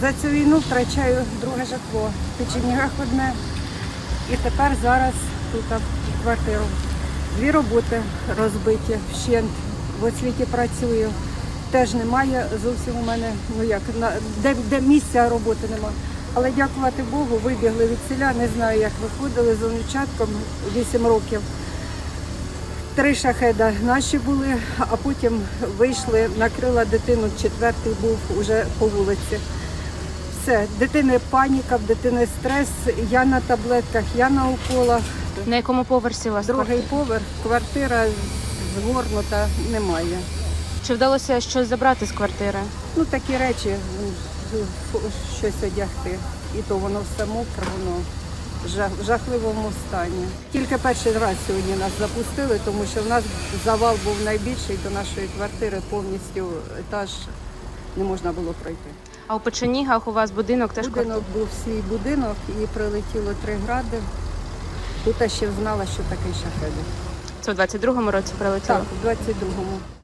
За цю війну втрачаю друге житло. В Печенігах одне. І тепер зараз тут а, квартиру. Дві роботи розбиті вщент. В освіті працюю. Теж немає зовсім у мене, ну як, на, де, де місця роботи нема. Але дякувати Богу, вибігли від селя, не знаю, як виходили з онучатком 8 років. Три шахеда наші були, а потім вийшли, накрила дитину, четвертий був уже по вулиці. Все, дитини паніка, в дитини стрес, я на таблетках, я на уколах. На якому поверсі у вас? Другий поверх, квартира згорнута, немає. Чи вдалося щось забрати з квартири? Ну такі речі, щось одягти. І то воно все мокре, воно в жахливому стані. Тільки перший раз сьогодні нас запустили, тому що в нас завал був найбільший до нашої квартири, повністю етаж не можна було пройти. А у Печенігах у вас будинок теж квартира? Будинок був свій будинок і прилетіло три гради. Тут я ще знала, що такий шахеди. Це у 22-му році прилетіло? Так, у 22-му.